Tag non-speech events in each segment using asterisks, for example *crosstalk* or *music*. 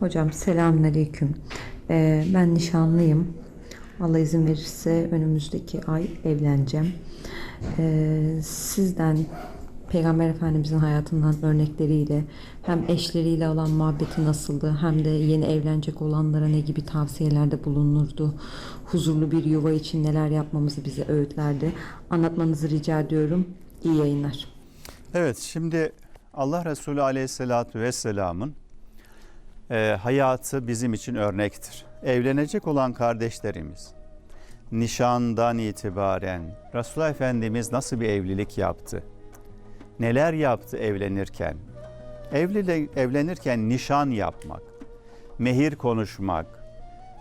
Hocam selamünaleyküm. Ee, ben nişanlıyım. Allah izin verirse önümüzdeki ay evleneceğim. Ee, sizden Peygamber Efendimizin hayatından örnekleriyle hem eşleriyle olan muhabbeti nasıldı hem de yeni evlenecek olanlara ne gibi tavsiyelerde bulunurdu. Huzurlu bir yuva için neler yapmamızı bize öğütlerdi. Anlatmanızı rica ediyorum. İyi yayınlar. Evet şimdi Allah Resulü Aleyhisselatü Vesselam'ın e, hayatı bizim için örnektir. Evlenecek olan kardeşlerimiz nişandan itibaren Resulullah Efendimiz nasıl bir evlilik yaptı? Neler yaptı evlenirken? Evlili, evlenirken nişan yapmak, mehir konuşmak,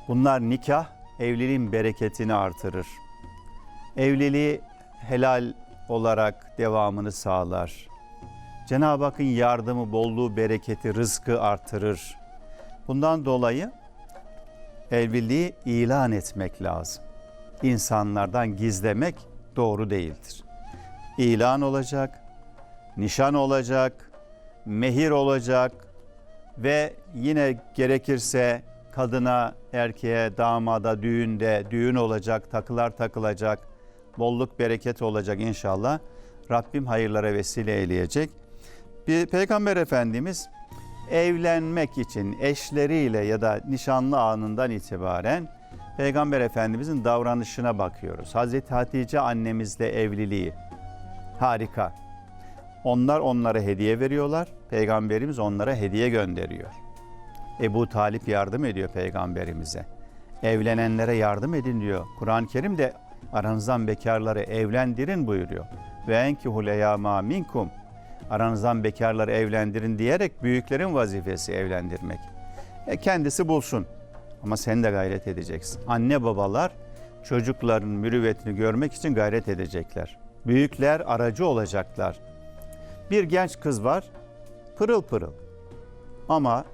bunlar nikah evliliğin bereketini artırır. Evliliği helal olarak devamını sağlar. Cenab-ı Hakk'ın yardımı, bolluğu, bereketi, rızkı artırır. Bundan dolayı evliliği ilan etmek lazım. İnsanlardan gizlemek doğru değildir. İlan olacak, nişan olacak, mehir olacak ve yine gerekirse kadına, erkeğe, damada, düğünde düğün olacak, takılar takılacak, bolluk bereket olacak inşallah. Rabbim hayırlara vesile eyleyecek. Bir Peygamber Efendimiz evlenmek için eşleriyle ya da nişanlı anından itibaren Peygamber Efendimizin davranışına bakıyoruz. Hazreti Hatice annemizle evliliği harika. Onlar onlara hediye veriyorlar. Peygamberimiz onlara hediye gönderiyor. Ebu Talip yardım ediyor peygamberimize. Evlenenlere yardım edin diyor. Kur'an-ı Kerim de aranızdan bekarları evlendirin buyuruyor. Ve enkihul eyama minkum. Aranızdan bekarları evlendirin diyerek büyüklerin vazifesi evlendirmek. E kendisi bulsun. Ama sen de gayret edeceksin. Anne babalar çocukların mürüvvetini görmek için gayret edecekler. Büyükler aracı olacaklar. Bir genç kız var, pırıl pırıl. Ama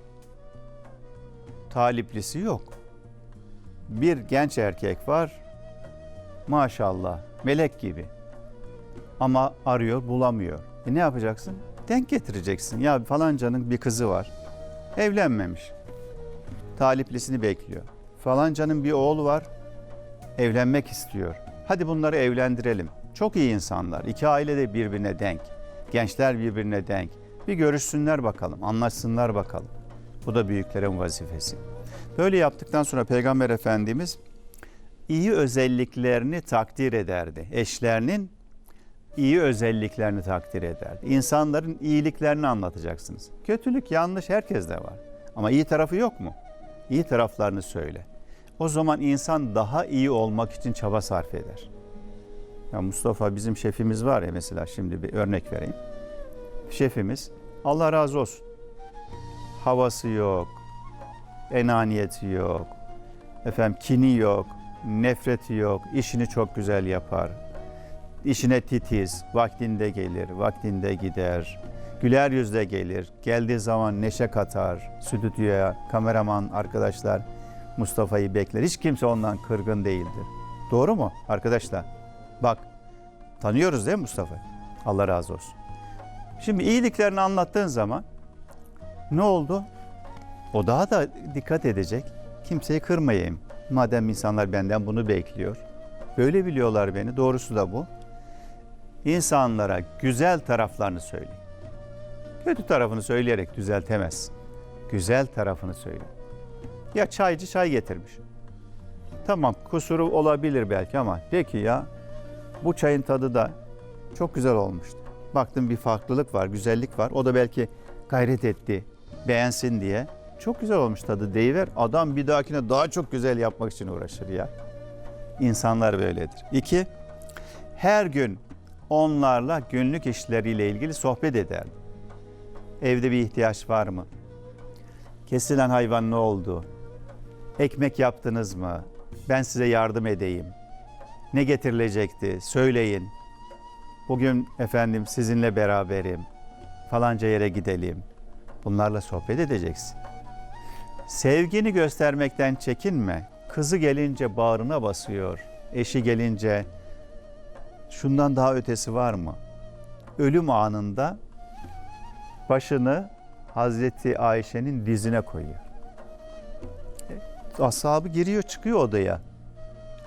taliplisi yok. Bir genç erkek var, maşallah melek gibi. Ama arıyor, bulamıyor. E ne yapacaksın? Denk getireceksin. Ya falancanın bir kızı var. Evlenmemiş. Taliplisini bekliyor. Falancanın bir oğlu var. Evlenmek istiyor. Hadi bunları evlendirelim. Çok iyi insanlar. İki aile de birbirine denk. Gençler birbirine denk. Bir görüşsünler bakalım, anlaşsınlar bakalım. Bu da büyüklerin vazifesi. Böyle yaptıktan sonra Peygamber Efendimiz iyi özelliklerini takdir ederdi. Eşlerinin iyi özelliklerini takdir ederdi. İnsanların iyiliklerini anlatacaksınız. Kötülük, yanlış herkeste var. Ama iyi tarafı yok mu? İyi taraflarını söyle. O zaman insan daha iyi olmak için çaba sarf eder. Ya Mustafa bizim şefimiz var ya mesela şimdi bir örnek vereyim. Şefimiz Allah razı olsun. Havası yok, enaniyeti yok, efendim kini yok, nefreti yok, işini çok güzel yapar. İşine titiz, vaktinde gelir, vaktinde gider. Güler yüzle gelir, geldiği zaman neşe katar. Stüdyoya, kameraman arkadaşlar Mustafa'yı bekler. Hiç kimse ondan kırgın değildir. Doğru mu arkadaşlar? Bak, tanıyoruz değil mi Mustafa? Allah razı olsun. Şimdi iyiliklerini anlattığın zaman ne oldu? O daha da dikkat edecek. Kimseyi kırmayayım. Madem insanlar benden bunu bekliyor. Böyle biliyorlar beni. Doğrusu da bu. İnsanlara güzel taraflarını söyle. Kötü tarafını söyleyerek düzeltemezsin. Güzel tarafını söyle. Ya çaycı çay getirmiş. Tamam kusuru olabilir belki ama peki ya bu çayın tadı da çok güzel olmuştu. Baktım bir farklılık var, güzellik var. O da belki gayret etti, beğensin diye. Çok güzel olmuş tadı deyiver. Adam bir dahakine daha çok güzel yapmak için uğraşır ya. İnsanlar böyledir. İki, her gün onlarla günlük işleriyle ilgili sohbet eder. Evde bir ihtiyaç var mı? Kesilen hayvan ne oldu? Ekmek yaptınız mı? Ben size yardım edeyim. Ne getirilecekti? Söyleyin. Bugün efendim sizinle beraberim. Falanca yere gidelim. Bunlarla sohbet edeceksin. Sevgini göstermekten çekinme. Kızı gelince bağrına basıyor. Eşi gelince şundan daha ötesi var mı? Ölüm anında başını Hazreti Ayşe'nin dizine koyuyor. ashabı giriyor çıkıyor odaya.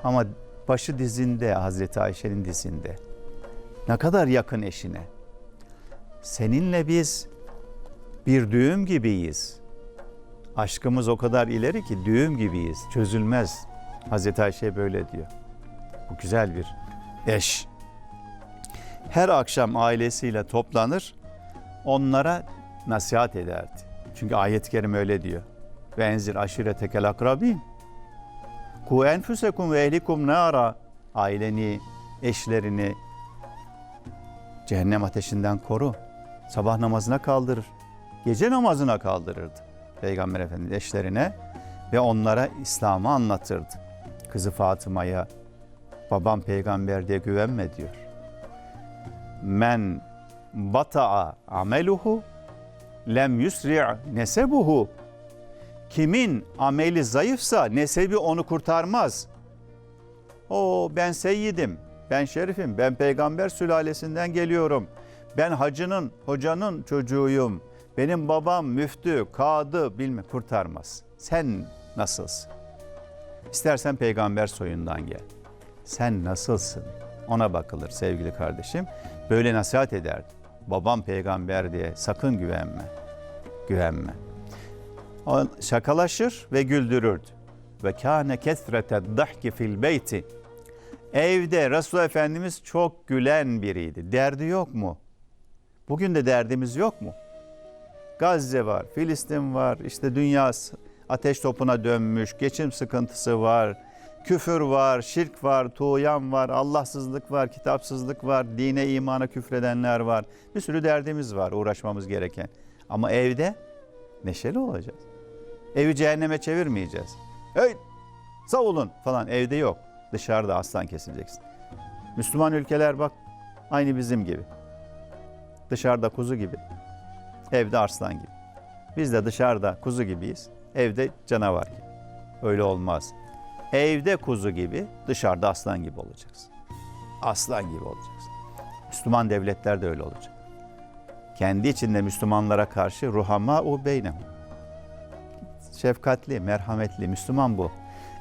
Ama başı dizinde Hazreti Ayşe'nin dizinde. Ne kadar yakın eşine. Seninle biz bir düğüm gibiyiz. Aşkımız o kadar ileri ki düğüm gibiyiz. Çözülmez. Hazreti Ayşe böyle diyor. Bu güzel bir eş. Her akşam ailesiyle toplanır. Onlara nasihat ederdi. Çünkü ayet-i kerime öyle diyor. Ve enzir aşiretekel akrabin. Ku enfusekum ve ehlikum nara. Aileni, eşlerini cehennem ateşinden koru. Sabah namazına kaldırır. Gece namazına kaldırırdı. Peygamber Efendimiz eşlerine ve onlara İslam'ı anlatırdı. Kızı Fatıma'ya babam peygamber diye güvenme diyor. Men bata'a ameluhu lem yusri' nesebuhu. Kimin ameli zayıfsa nesebi onu kurtarmaz. O ben seyyidim, ben şerifim, ben peygamber sülalesinden geliyorum. Ben hacının, hocanın çocuğuyum. Benim babam müftü, kadı bilme kurtarmaz. Sen nasılsın? İstersen peygamber soyundan gel. Sen nasılsın? Ona bakılır sevgili kardeşim. Böyle nasihat ederdi. Babam peygamber diye sakın güvenme. Güvenme. O şakalaşır ve güldürürdü. Ve kâne kesrete dahki fil beyti. Evde Resul Efendimiz çok gülen biriydi. Derdi yok mu? Bugün de derdimiz yok mu? Gazze var, Filistin var, işte dünya ateş topuna dönmüş, geçim sıkıntısı var, küfür var, şirk var, tuğyan var, Allahsızlık var, kitapsızlık var, dine imana küfredenler var. Bir sürü derdimiz var uğraşmamız gereken. Ama evde neşeli olacağız. Evi cehenneme çevirmeyeceğiz. Hey savulun falan evde yok. Dışarıda aslan kesileceksin. Müslüman ülkeler bak aynı bizim gibi. Dışarıda kuzu gibi. Evde arslan gibi. Biz de dışarıda kuzu gibiyiz. Evde canavar gibi. Öyle olmaz. Evde kuzu gibi, dışarıda aslan gibi olacaksın. Aslan gibi olacaksın. Müslüman devletler de öyle olacak. Kendi içinde Müslümanlara karşı ruhama u beynehum. Şefkatli, merhametli Müslüman bu.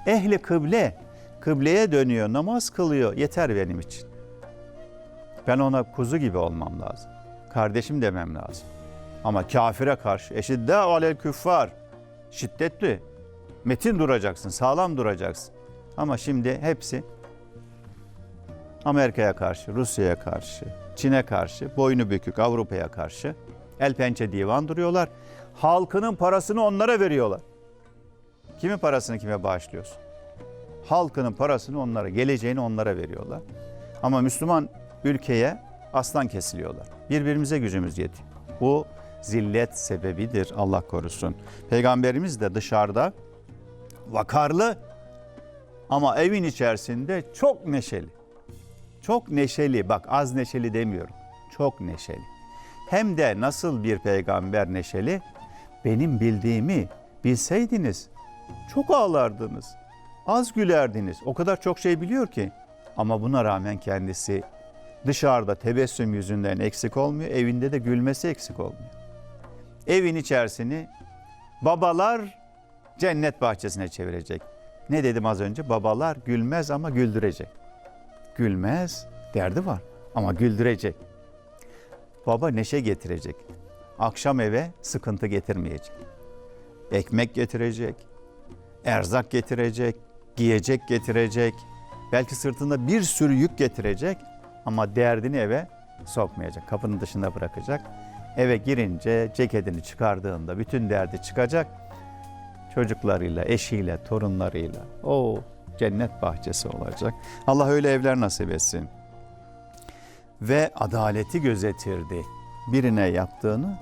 Ehli kıble, kıbleye dönüyor, namaz kılıyor. Yeter benim için. Ben ona kuzu gibi olmam lazım. Kardeşim demem lazım. Ama kafire karşı eşidde alel küffar. Şiddetli. Metin duracaksın, sağlam duracaksın. Ama şimdi hepsi Amerika'ya karşı, Rusya'ya karşı, Çin'e karşı, boynu bükük Avrupa'ya karşı el pençe divan duruyorlar. Halkının parasını onlara veriyorlar. Kimin parasını kime bağışlıyorsun? Halkının parasını onlara, geleceğini onlara veriyorlar. Ama Müslüman ülkeye aslan kesiliyorlar. Birbirimize gücümüz yetiyor. Bu zillet sebebidir Allah korusun. Peygamberimiz de dışarıda vakarlı ama evin içerisinde çok neşeli. Çok neşeli bak az neşeli demiyorum. Çok neşeli. Hem de nasıl bir peygamber neşeli? Benim bildiğimi bilseydiniz çok ağlardınız. Az gülerdiniz. O kadar çok şey biliyor ki. Ama buna rağmen kendisi dışarıda tebessüm yüzünden eksik olmuyor. Evinde de gülmesi eksik olmuyor. Evin içerisini babalar cennet bahçesine çevirecek. Ne dedim az önce? Babalar gülmez ama güldürecek. Gülmez, derdi var ama güldürecek. Baba neşe getirecek. Akşam eve sıkıntı getirmeyecek. Ekmek getirecek, erzak getirecek, giyecek getirecek. Belki sırtında bir sürü yük getirecek ama derdini eve sokmayacak. Kapının dışında bırakacak. Eve girince ceketini çıkardığında bütün derdi çıkacak. Çocuklarıyla, eşiyle, torunlarıyla. O cennet bahçesi olacak. Allah öyle evler nasip etsin. Ve adaleti gözetirdi. Birine yaptığını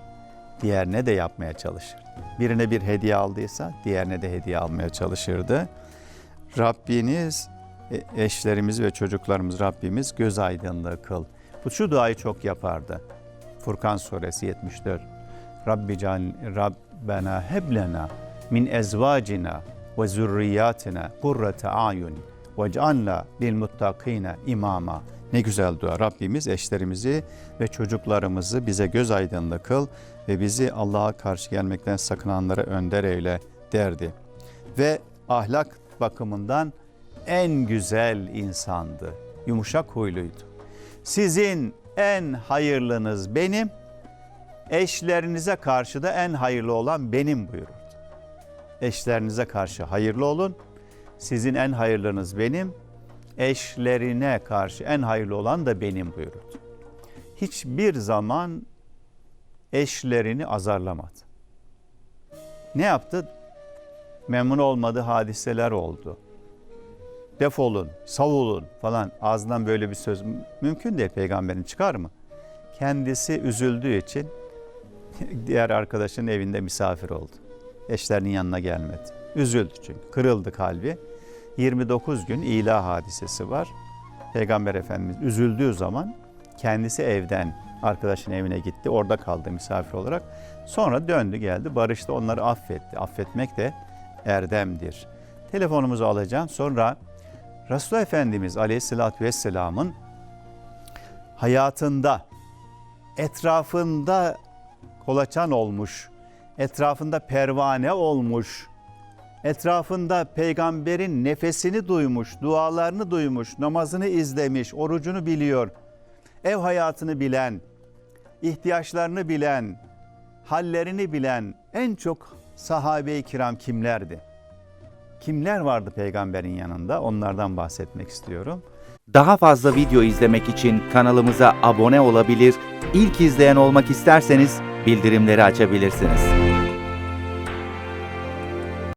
diğerine de yapmaya çalışır. Birine bir hediye aldıysa diğerine de hediye almaya çalışırdı. Rabbiniz e, eşlerimiz ve çocuklarımız Rabbimiz göz aydınlığı kıl. Bu şu duayı çok yapardı. Furkan suresi 74. Rabbi can Rabbena heblena min ezvacina ve zürriyatina kurrete ayun ve cealna lil muttakina imama. Ne güzel dua. Rabbimiz eşlerimizi ve çocuklarımızı bize göz aydınlığı kıl ve bizi Allah'a karşı gelmekten sakınanlara önder eyle derdi. Ve ahlak bakımından en güzel insandı. Yumuşak huyluydu. Sizin en hayırlınız benim, eşlerinize karşı da en hayırlı olan benim buyururdu. Eşlerinize karşı hayırlı olun, sizin en hayırlınız benim, eşlerine karşı en hayırlı olan da benim buyururdu. Hiçbir zaman eşlerini azarlamadı. Ne yaptı? Memnun olmadığı hadiseler oldu. Defolun, savulun falan ağzından böyle bir söz mümkün değil peygamberin çıkar mı? Kendisi üzüldüğü için *laughs* diğer arkadaşın evinde misafir oldu. Eşlerinin yanına gelmedi. Üzüldü çünkü. Kırıldı kalbi. 29 gün ilah hadisesi var. Peygamber Efendimiz üzüldüğü zaman kendisi evden arkadaşın evine gitti. Orada kaldı misafir olarak. Sonra döndü geldi. Barıştı onları affetti. Affetmek de erdemdir. Telefonumuzu alacağım. Sonra Resulullah Efendimiz Aleyhisselatü Vesselam'ın hayatında etrafında kolaçan olmuş, etrafında pervane olmuş, etrafında peygamberin nefesini duymuş, dualarını duymuş, namazını izlemiş, orucunu biliyor, ev hayatını bilen, ihtiyaçlarını bilen, hallerini bilen en çok sahabe-i kiram kimlerdi? Kimler vardı peygamberin yanında? Onlardan bahsetmek istiyorum. Daha fazla video izlemek için kanalımıza abone olabilir, ilk izleyen olmak isterseniz bildirimleri açabilirsiniz.